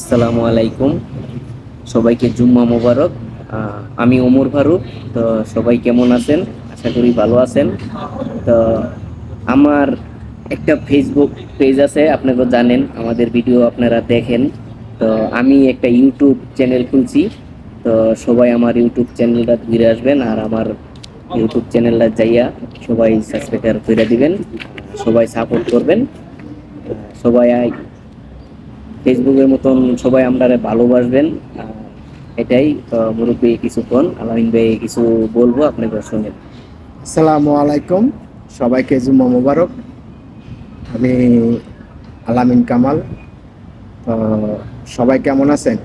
আসসালামু আলাইকুম। সবাইকে জুম্মা মোবারক। আমি ওমর ফারুক। তো সবাই কেমন আছেন? আশা করি ভালো আছেন। তো আমার একটা ফেসবুক পেজ আছে, আপনারা জানেন, আমাদের ভিডিও আপনারা দেখেন। তো আমি একটা ইউটিউব চ্যানেল খুলছি। তো সবাই আমার ইউটিউব চ্যানেলটা ঘুরে আসবেন আর আমার ইউটিউব চ্যানেলটা যাইয়া সবাই সাবস্ক্রাইব করে দিবেন। সবাই সাপোর্ট করবেন। সবাই ফেসবুকের মতন সবাই আমরা ভালোবাসবেন। এটাই, তো মুরব্বী কিছুক্ষণ আলামিন ভাই কিছু বলব আপনাদের শুনেন আসসালামু আলাইকুম, সবাইকে জুম্মা মোবারক। আমি আলামিন কামাল। তো সবাই কেমন আছেন?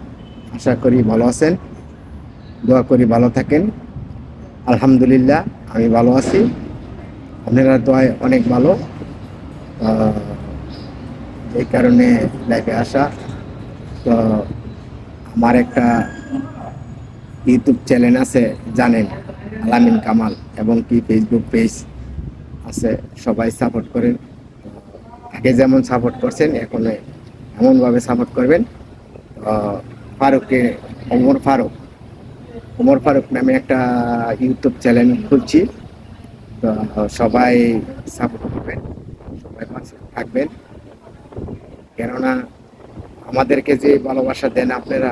আশা করি ভালো আছেন। দোয়া করি ভালো থাকেন। আলহামদুলিল্লাহ, আমি ভালো আছি। আপনারা দোয়ায় অনেক ভালো। এই কারণে লাইফে আসা। তো আমার একটা ইউটিউব চ্যানেল আছে, জানেন, আলামিন কামাল, এবং কি ফেসবুক পেজ আছে, সবাই সাপোর্ট করেন। আগে যেমন সাপোর্ট করছেন, এখন এমনভাবে সাপোর্ট করবেন। ফারুককে, ওমর ফারুক। ওমর ফারুক নামে একটা ইউটিউব চ্যানেল খুলছি। তো সবাই সাপোর্ট করবেন, সবাই পাশে থাকবেন। কেননা আমাদেরকে যে ভালোবাসা দেন আপনারা,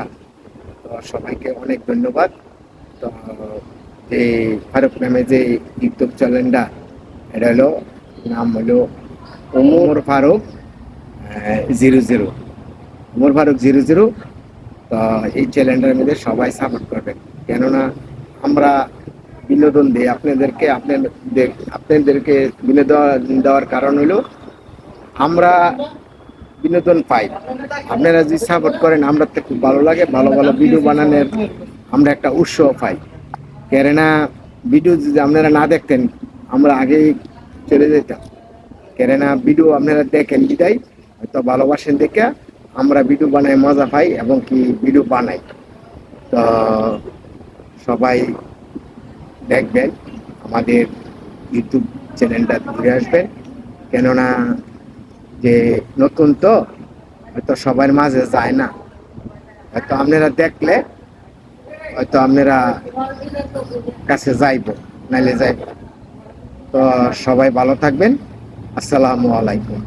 তো সবাইকে অনেক ধন্যবাদ। তো যে ফারুক নামে যে ইউটিউব চ্যানেলটা, এটা হলো, নাম হলো Omar Faruk zero zero. Omar Faruk zero zero, তো এই চ্যানেলটার মধ্যে সবাই সাপোর্ট করবেন। কেননা আমরা বিনোদন দিই, আপনাদেরকে, আপনাদের, আপনাদেরকে বিনোদন দেওয়ার কারণ হলো, আমরা বিনোদন পাই। আপনারা যদি সাপোর্ট করেন, আমরা তো খুব ভালো লাগে, ভালো ভালো ভিডিও বানানোর আমরা একটা উৎসাহ পাই। কেননা ভিডিও যদি আপনারা না দেখতেন, আমরা আগেই চলে যেতাম। কেননা ভিডিও আপনারা দেখেন বিদায়, হয়তো ভালোবাসেন দেখে আমরা ভিডিও বানাই মজা পাই এবং কি ভিডিও বানাই। তো, সবাই দেখবেন, আমাদের ইউটিউব চ্যানেলটা ঘুরে আসবেন। কেননা যে নতুন তো, হয়তো সবার মাঝে যায় না। হয়তো আপনারা দেখলে, হয়তো আপনারা কাছে যাইব, নাইলে যাইব। তো সবাই ভালো থাকবেন। আসসালামু আলাইকুম।